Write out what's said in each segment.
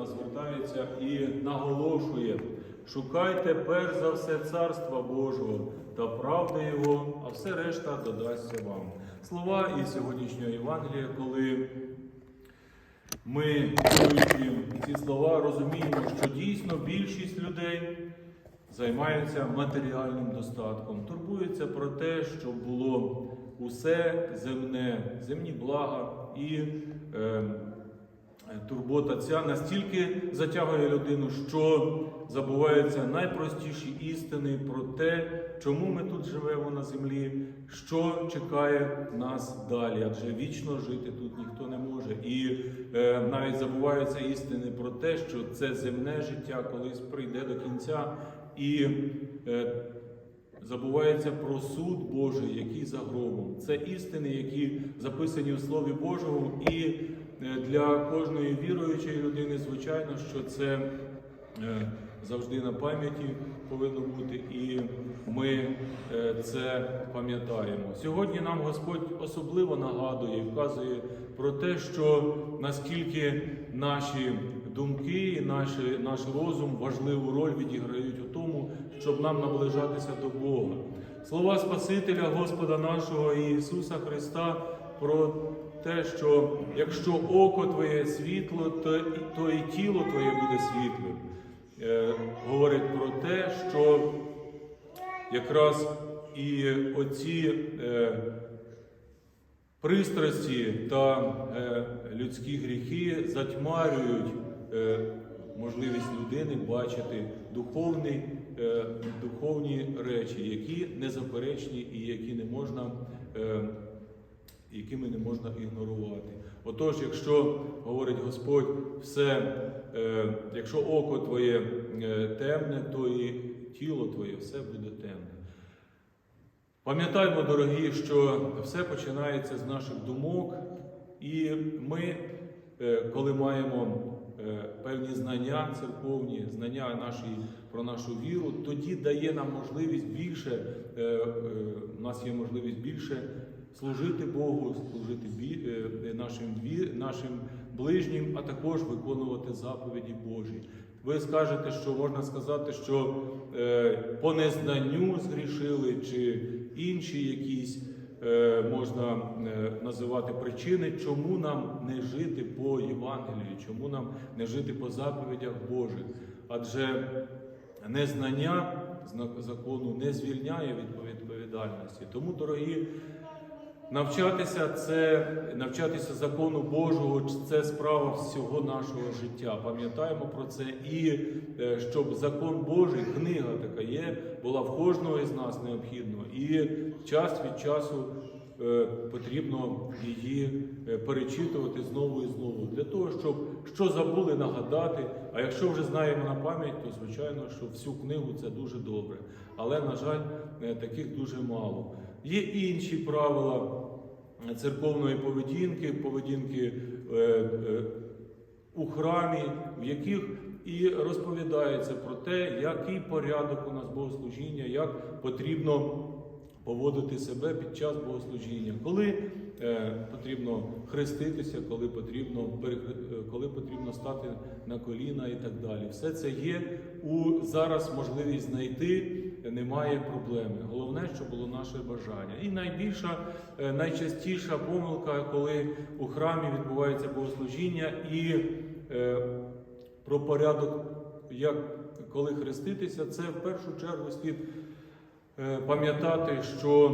нас звертається і наголошує: шукайте перш за все царства Божого та правди Його, а все решта додасться вам. Слова із сьогоднішнього Євангелія, коли ми, чуючи ці слова, розуміємо, що дійсно більшість людей займаються матеріальним достатком, турбуються про те, щоб було усе земне, земні блага і е, турбота ця настільки затягує людину, що забуваються найпростіші істини про те, чому ми тут живемо на землі, що чекає нас далі, адже вічно жити тут ніхто не може. І е, навіть забуваються істини про те, що це земне життя колись прийде до кінця, і е, забувається про суд Божий, який за гробом. Це істини, які записані у Слові Божому, і для кожної віруючої людини, звичайно, що це е, завжди на пам'яті повинно бути, і ми е, це пам'ятаємо. Сьогодні нам Господь особливо нагадує і вказує про те, що наскільки наші думки, наші, наш розум важливу роль відіграють у тому, щоб нам наближатися до Бога. Слова Спасителя Господа нашого Ісуса Христа про те, що якщо око твоє світло, то, то і тіло твоє буде світлим. Е, говорить про те, що якраз і оці е, пристрасті та е, людські гріхи затьмарюють е, можливість людини бачити духовні, е, духовні речі, які незаперечні і які не можна. Якими не можна ігнорувати. Отож, якщо говорить Господь, все, е, якщо око твоє е, темне, то і тіло твоє все буде темне. Пам'ятаймо, дорогі, що все починається з наших думок, і ми, е, коли маємо е, певні знання церковні, знання наші про нашу віру, тоді дає нам можливість більше, е, е, у нас є можливість більше служити Богу, служити е, нашим, нашим ближнім, а також виконувати заповіді Божі. Ви скажете, що можна сказати, що е, по незнанню згрішили, чи інші якісь е, можна називати причини, чому нам не жити по Євангелію, чому нам не жити по заповідях Божих. Адже незнання зна- закону не звільняє від відповідальності. Тому, дорогі, Навчатися це навчатися закону Божого, це справа всього нашого життя. Пам'ятаємо про це, і е, щоб закон Божий, книга така є, була в кожного із нас необхідно. І час від часу е, потрібно її е, перечитувати знову і знову для того, щоб що забули нагадати. А якщо вже знаємо на пам'ять, то звичайно, що всю книгу це дуже добре. Але на жаль, таких дуже мало. Є інші правила церковної поведінки, поведінки е, е, у храмі, в яких і розповідається про те, який порядок у нас богослужіння, як потрібно поводити себе під час богослужіння, коли е, потрібно хреститися, коли потрібно, коли потрібно стати на коліна і так далі. Все це є у зараз можливість знайти, немає проблеми. Головне, щоб було наше бажання. І найбільша, е, найчастіша помилка, коли у храмі відбувається богослужіння і е, про порядок, як коли хреститися, це в першу чергу слід Е, Пам'ятати, що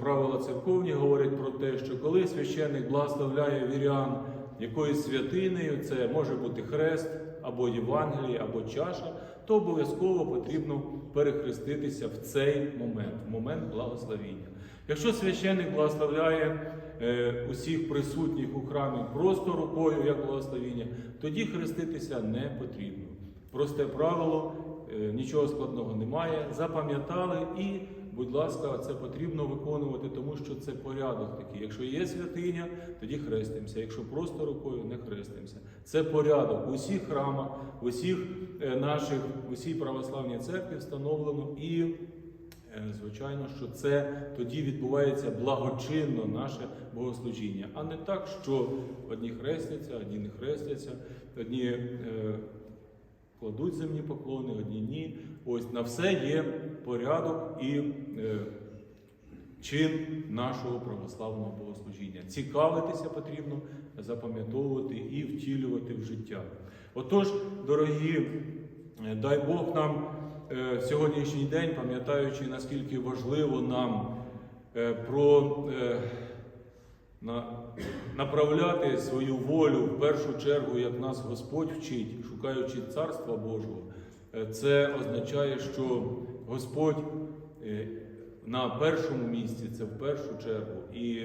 правила церковні говорять про те, що коли священник благословляє вірян якоюсь святинею, це може бути хрест або Євангеліє, або чаша, то обов'язково потрібно перехреститися в цей момент, в момент благословіння. Якщо священник благословляє е, усіх присутніх у храмі просто рукою, як благословіння, тоді хреститися не потрібно. Просте правило, е, нічого складного немає. Запам'ятали і, будь ласка, це потрібно виконувати, тому що це порядок такий. Якщо є святиня, тоді хрестимося. Якщо просто рукою, не хрестимося. Це порядок. У усіх храмах, в усіх е, наших, в усій православній церкві встановлено і. Е, Звичайно, що це тоді відбувається благочинно наше богослужіння, а не так, що одні хрестяться, одні не хрестяться. одні е, кладуть земні поклони, одні ні. Ось на все є порядок і е, чин нашого православного богослужіння. Цікавитися потрібно, запам'ятовувати і втілювати в життя. Отож, дорогі, е, дай Бог нам е, сьогоднішній день, пам'ятаючи, наскільки важливо нам е, про е, на, направляти свою волю в першу чергу, як нас Господь вчить, шукаючи Царства Божого, Е, це означає, що Господь е, на першому місці це в першу чергу і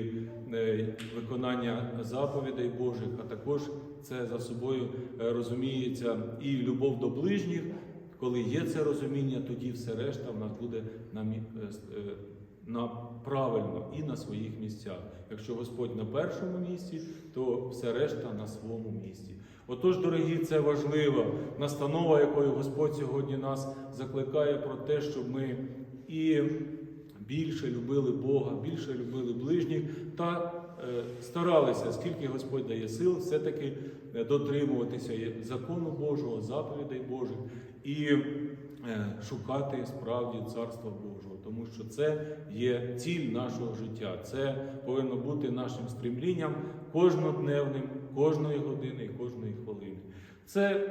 е, виконання заповідей Божих, а також це за собою розуміється і любов до ближніх. Коли є це розуміння, тоді все решта в нас буде на, на правильно і на своїх місцях. Якщо Господь на першому місці, то все решта на своєму місці. Отож, дорогі, це важлива настанова, якою Господь сьогодні нас закликає про те, щоб ми і більше любили Бога, більше любили ближніх та старалися, скільки Господь дає сил, все-таки е, дотримуватися закону Божого, заповідей Божих і е, шукати справді Царства Божого, тому що це є ціль нашого життя. Це повинно бути нашим стремлінням кожнодневним, кожної години і кожної хвилини. Це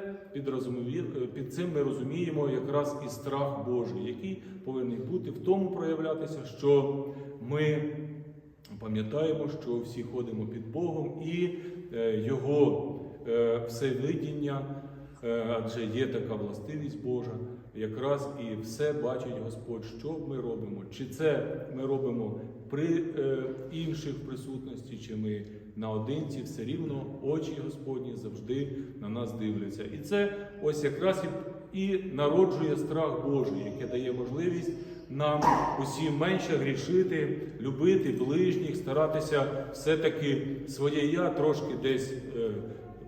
під цим ми розуміємо якраз і страх Божий, який повинен бути в тому проявлятися, що ми пам'ятаємо, що всі ходимо під Богом і е, Його е, всевидіння, е, адже є така властивість Божа, якраз і все бачить Господь, що ми робимо. Чи це ми робимо при інших присутності, чи ми наодинці, все рівно очі Господні завжди на нас дивляться. І це ось якраз і, народжує страх Божий, яке дає можливість нам усім менше грішити, любити ближніх, старатися все-таки своє я трошки десь. е,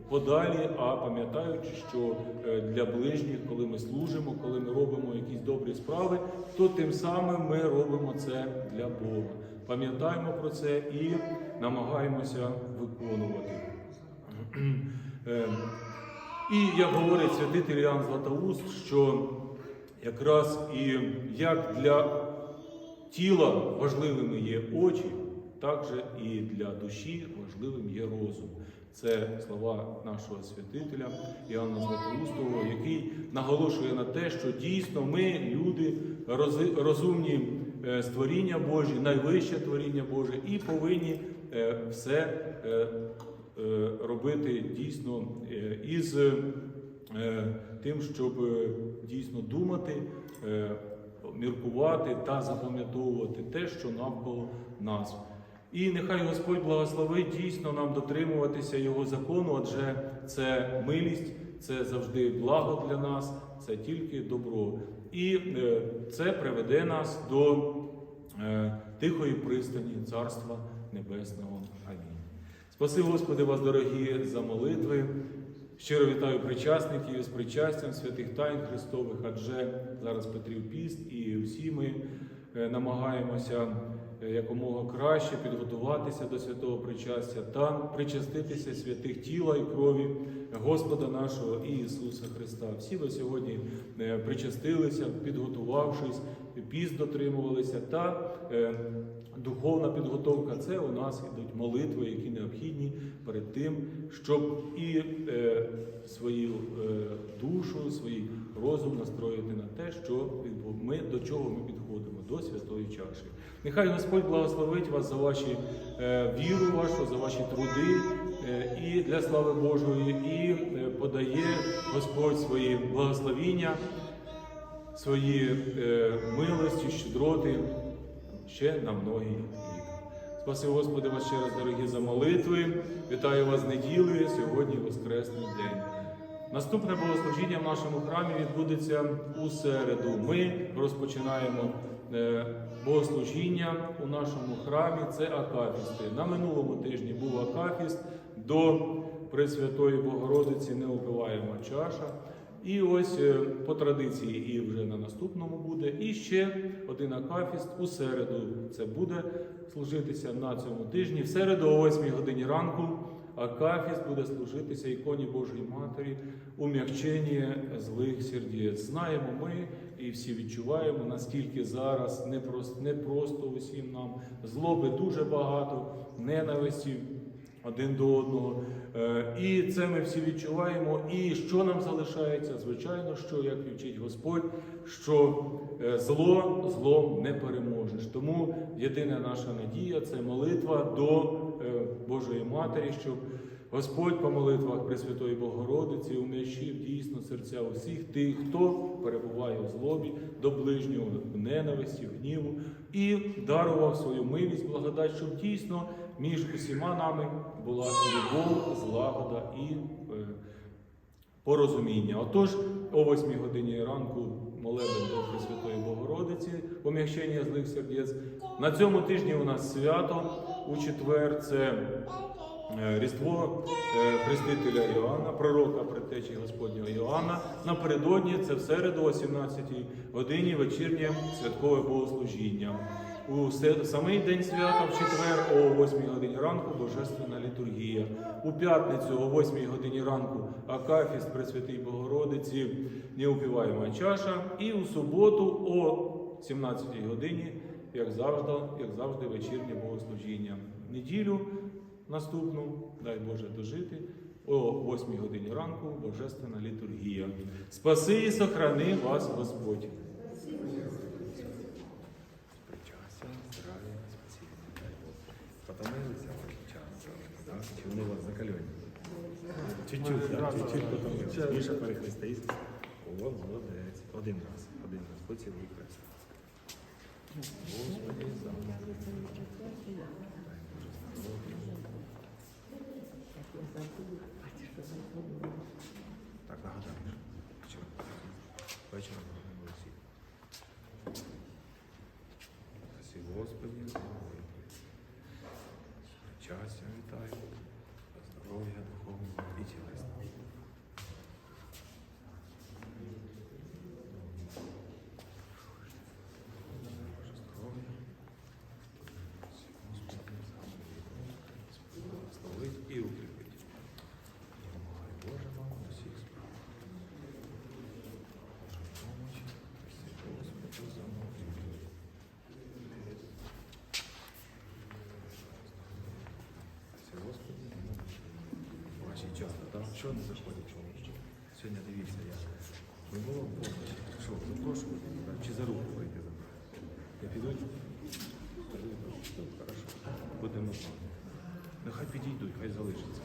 Подалі, а пам'ятаючи, що е, для ближніх, коли ми служимо, коли ми робимо якісь добрі справи, то тим самим ми робимо це для Бога. Пам'ятаємо про це і намагаємося виконувати. Е, І як говорить святитель Іоанн Златоуст, що якраз і як для тіла важливими є очі, так же і для душі важливим є розум. Це слова нашого святителя Іоанна Златоустого, який наголошує на те, що дійсно ми, люди, розумні е, створіння Божі, найвище творіння Боже, і повинні е, все е, робити дійсно із тим, щоб е, дійсно думати, е, міркувати та запам'ятовувати те, що навколо нас. І нехай Господь благословить дійсно нам дотримуватися Його закону, адже це милість, це завжди благо для нас, це тільки добро. І е, це приведе нас до е, тихої пристані Царства Небесного. Амінь. Спаси, Господи, вас, дорогі, за молитви. Щиро вітаю причасників з причастям святих тайн Христових, адже зараз Петрів піст, і всі ми е, намагаємося е, якомога краще підготуватися до святого причастя та причаститися святих тіла і крові Господа нашого Ісуса Христа. Всі ви сьогодні е, причастилися, підготувавшись, піст дотримувалися та е, духовна підготовка це у нас ідуть молитви, які необхідні перед тим, щоб і е, свою е, душу, свій розум настроїти на те, що ми до чого ми підходимо, до святої чаші. Нехай Господь благословить вас за ваші е, віру вашу, за ваші труди е, і для слави Божої, і е, подає Господь свої благословіння, свої е, милості, щедроти ще на многі літа. Спаси Господи вас ще раз, дорогі, за молитви. Вітаю вас з неділею, сьогодні Воскресний день. Наступне богослужіння в нашому храмі відбудеться у середу. Ми розпочинаємо е, богослужіння у нашому храмі. Це Акафісти. На минулому тижні був Акафіст до Пресвятої Богородиці неупиваєма чаша. І ось е, по традиції і вже на наступному буде. І ще один акафіст у середу. Це буде служитися на цьому тижні. В середу о 8 годині ранку Акафіст буде служитися іконі Божої Матері у м'якченні злих сердець. Знаємо ми і всі відчуваємо, наскільки зараз непросто, непросто усім нам злоби дуже багато, ненависті один до одного. Е, І це ми всі відчуваємо. І що нам залишається? Звичайно, що як вчить Господь, що е, зло злом не переможеш. Тому єдина наша надія це молитва до е, Божої Матері, щоб Господь по молитвах Пресвятої Богородиці ум'ящив дійсно серця усіх тих, хто перебуває у злобі до ближнього в ненависті, в гніву, і дарував свою милість, благодать, щоб дійсно між усіма нами була любов, злагода і е, порозуміння. Отож, о 8 годині ранку молебен до Пресвятої Богородиці, пом'якчення злих сердець. На цьому тижні у нас свято у четвер. Це е, Різдво е, Хрестителя Іоанна, пророка предтечі Господнього Іоанна. Напередодні це в середу о 17 годині вечірнє святкове богослужіння. У самий день свята, в четвер, о 8 годині ранку, божественна літургія. У п'ятницю о 8 годині ранку Акафіст Пресвятій Богородиці, неупіваєма чаша. І у суботу о 17 годині, як завжди, як завжди, вечірнє богослужіння. Неділю наступну, дай Боже дожити, о 8 годині ранку божественна літургія. Спаси і сохрани вас Господь. Причастя, здравия, спасибо, дай Бог. Потомилися час, чи вони у вас закальоні? Чуть-чуть, так, чуть-чуть потомилися. Міша перехрестись. О, молодець. Один раз, один раз, поцілуй красиво. Господи, за. Так. Вчора. Вечором на Господи, молитви. Щастя вітаю, здоров'я духовного і тілесного. Боже здоров'я. Господи, за молитви. Благословить і укріпить. Допомагай Боже вам у всіх справах. Божа помочь. Спасибо, Господи, за молитви. Спасибо, Господи, за молитви. Ваші що не заходять чоловічі? Сьогодні дивіться, я не було помочі. Що, запрошувати? Чи за руку прийти забрати? Я піду? Ну. Будемо знати. Нехай підійдуть, хай залишаться.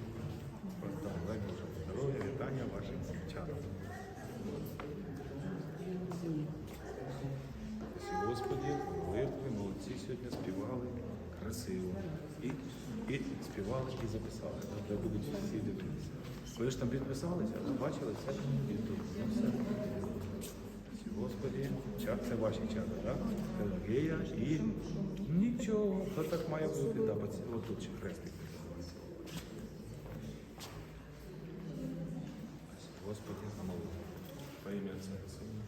Дай Боже здоров'я, вітання вашим. Спасибо, Господи, молитви, молодці сьогодні співали красиво. І, і співали, і записали. Де будуть всі дивитися. Ви ж там підписалися, Побачили, все Ну, все. Господи, чат це ваші чати, так? Пелагея і нічого. То так має бути. Да, Отут ще хрестик. Господи, на По ім'я Отця Сина.